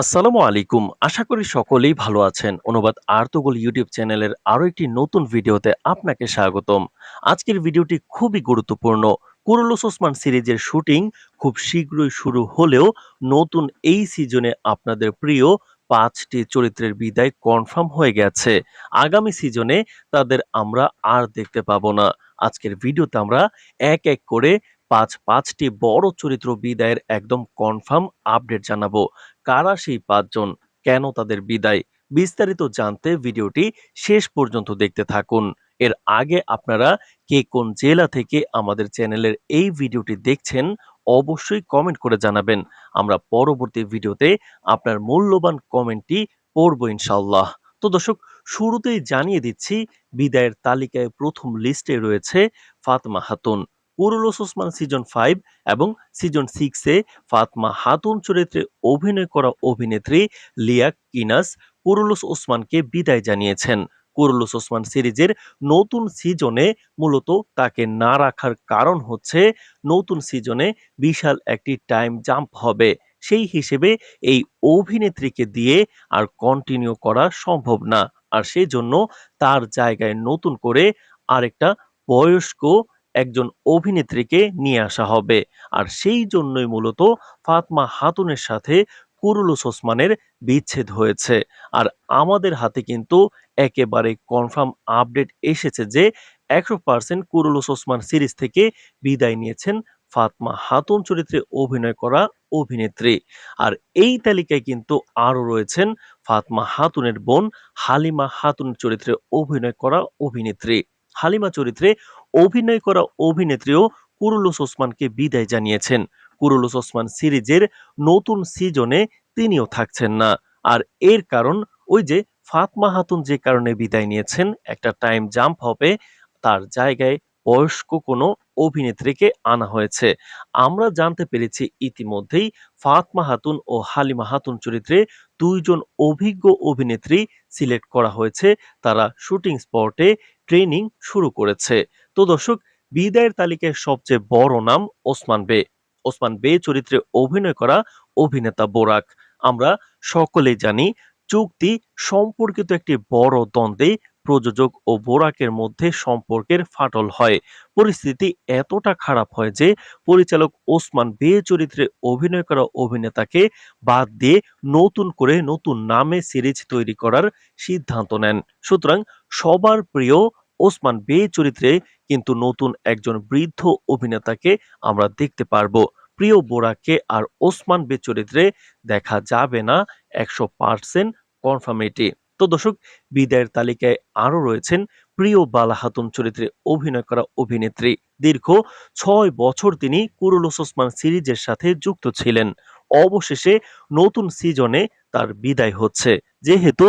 আসসালামু আলাইকুম। আশা করি সকলেই ভালো আছেন। অনুবাদ আর্তগোল ইউটিউব চ্যানেলের আরও একটি নতুন ভিডিওতে আপনাকে স্বাগতম। আজকের ভিডিওটি খুবই গুরুত্বপূর্ণ। কুরুলুস ওসমান সিরিজের শুটিং খুব শীঘ্রই শুরু হলেও নতুন এই সিজনে আপনাদের প্রিয় পাঁচটি চরিত্রের বিদায় কনফার্ম হয়ে গেছে। আগামী সিজনে তাদের আমরা আর দেখতে পাবো না। আজকের ভিডিওতে আমরা এক এক করে পাঁচ পাঁচটি বড় চরিত্র বিদায়ের একদম কনফার্ম আপডেট জানাব। কারা সেই পাঁচজন? কেন তাদের বিদায়? বিস্তারিত জানতে ভিডিওটি শেষ পর্যন্ত দেখতে থাকুন। এর আগে আপনারা কে কোন জেলা থেকে আমাদের চ্যানেলের এই ভিডিওটি দেখছেন, অবশ্যই কমেন্ট করে জানাবেন। আমরা পরবর্তী ভিডিওতে আপনার মূল্যবান কমেন্টটি পড়ব ইনশাল্লাহ তো দর্শক, শুরুতেই জানিয়ে দিচ্ছি, বিদায়ের তালিকায় প্রথম লিস্টে রয়েছে Fatma Khatun. Kurulus Osman season five এবং সিজন সিক্সে ফাতমা হাতুন চরিত্রে অভিনয় করা অভিনেত্রী লিয়া কিনাস কুরুলুস ওসমানকে বিদায় জানিয়েছেন। কুরুলুস ওসমান সিরিজের নতুন সিজনে মূলত তাকে না রাখার কারণ হচ্ছে নতুন সিজনে বিশাল একটি টাইম জাম্প হবে। সেই হিসেবে এই অভিনেত্রীকে দিয়ে আর কন্টিনিউ করা সম্ভব না। আর সেই জন্য তার জায়গায় নতুন করে আরেকটা বয়স্ক একজন অভিনেত্রীকে নিয়ে আসা হবে। আর সেই জন্যই মূলত ফাতমা হাতুনের সাথে কুরুলুস ওসমানের বিচ্ছেদ হয়েছে। আর আমাদের হাতে কিন্তু একেবারে কনফার্ম আপডেট এসেছে যে একশো পার্সেন্ট কুরুলুস ওসমান সিরিজ থেকে বিদায় নিয়েছেন ফাতমা হাতুন চরিত্রে অভিনয় করা অভিনেত্রী। আর এই তালিকায় কিন্তু আরও রয়েছেন ফাতমা হাতুনের বোন হালিমা হাতুন চরিত্রে অভিনয় করা অভিনেত্রী। হালিমা চরিত্রে অভিনয় করা অভিনেত্রীও কুরুলুস ওসমানকে বিদায় জানিয়েছেন। কুরুলুস ওসমান সিরিজের নতুন সিজনে তিনিও থাকছেন না। আর এর কারণ ওই যে ফাতমা হাতুন যে কারণে বিদায় নিয়েছেন, একটা টাইম জাম্প হবে, তার জায়গায় বয়স্ক কোনো অভিনেত্রীকে আনা হয়েছে। আমরা জানতে পেরেছি ইতিমধ্যেই ফাতমা হাতুন ও হালিমা হাতুন চরিত্রে দুইজন অভিজ্ঞ অভিনেত্রী সিলেক্ট করা হয়েছে। তারা শুটিং স্পটে ট্রেনিং শুরু করেছে। তো দর্শক, বিদায়ের তালিকায় সবচেয়ে বড় নাম ওসমান বে। ওসমান বে চরিত্রে অভিনয় করা অভিনেতা বোরাক। আমরা সকলেই জানি, চুক্তি সম্পর্কিত একটি বড় দ্বন্দ্বে প্রযোজক ও বোরাকের মধ্যে সম্পর্কের ফাটল হয়। পরিস্থিতি এতটা খারাপ হয় যে, পরিচালক ওসমান বে চরিত্রে অভিনয় করা অভিনেতাকে বাদ দিয়ে নতুন করে নতুন নামে সিরিজ তৈরি করার সিদ্ধান্ত নেন। সুতরাং সবার প্রিয় ওসমান বে চরিত্রে কিন্তু নতুন একজন বৃদ্ধ অভিনেতাকে আমরা দেখতে পারব। প্রিয় বোরাকে আর ওসমান বে চরিত্রে দেখা যাবে না একশো পার্সেন্ট কনফার্মেটি। তো দর্শক, বিদায়ের তালিকায় আরও রয়েছেন প্রিয় বালা হাতুন চরিত্রে অভিনয় করা অভিনেত্রী। দীর্ঘ ছয় বছর তিনি কুরুলুস ওসমান সিরিজের সাথে যুক্ত ছিলেন। অবশেষে নতুন সিজনে তার বিদায় হচ্ছে। যেহেতু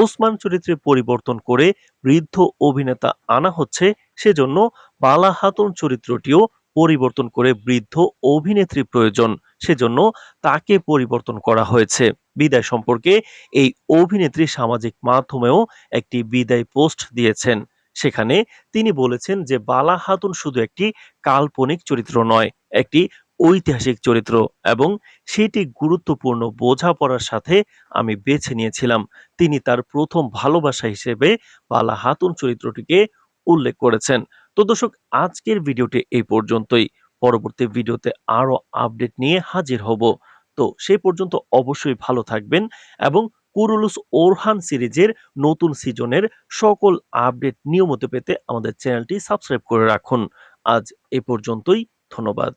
ওসমান চরিত্রে পরিবর্তন করে বৃদ্ধ অভিনেতা আনা হচ্ছে, সেজন্য বালা হাতুন চরিত্রটিও পরিবর্তন করে বৃদ্ধ অভিনেত্রী প্রয়োজন, সেজন্য তাকে পরিবর্তন করা হয়েছে। বিদায় সম্পর্কে এই অভিনেত্রী সামাজিক মাধ্যমেও একটি বিদায় পোস্ট দিয়েছেন। সেখানে তিনি বলেছেন যে, বালা হাতুন শুধু একটি কাল্পনিক চরিত্র নয়, একটি ঐতিহাসিক চরিত্র এবং সেটি গুরুত্বপূর্ণ বোঝাপড়ার সাথে আমি বেছে নিয়েছিলাম। তিনি তার প্রথম ভালোবাসা হিসেবে বালা হাতুন চরিত্রটিকে উল্লেখ করেছেন। তো দর্শক, আজকের ভিডিওটি এই পর্যন্তই। পরবর্তী ভিডিওতে আরও আপডেট নিয়ে হাজির হব। তো সেই পর্যন্ত অবশ্যই ভালো থাকবেন এবং কুরুলুস ওরহান সিরিজের নতুন সিজনের সকল আপডেট নিয়মিত পেতে আমাদের চ্যানেলটি সাবস্ক্রাইব করে রাখুন। আজ এ পর্যন্তই, ধন্যবাদ।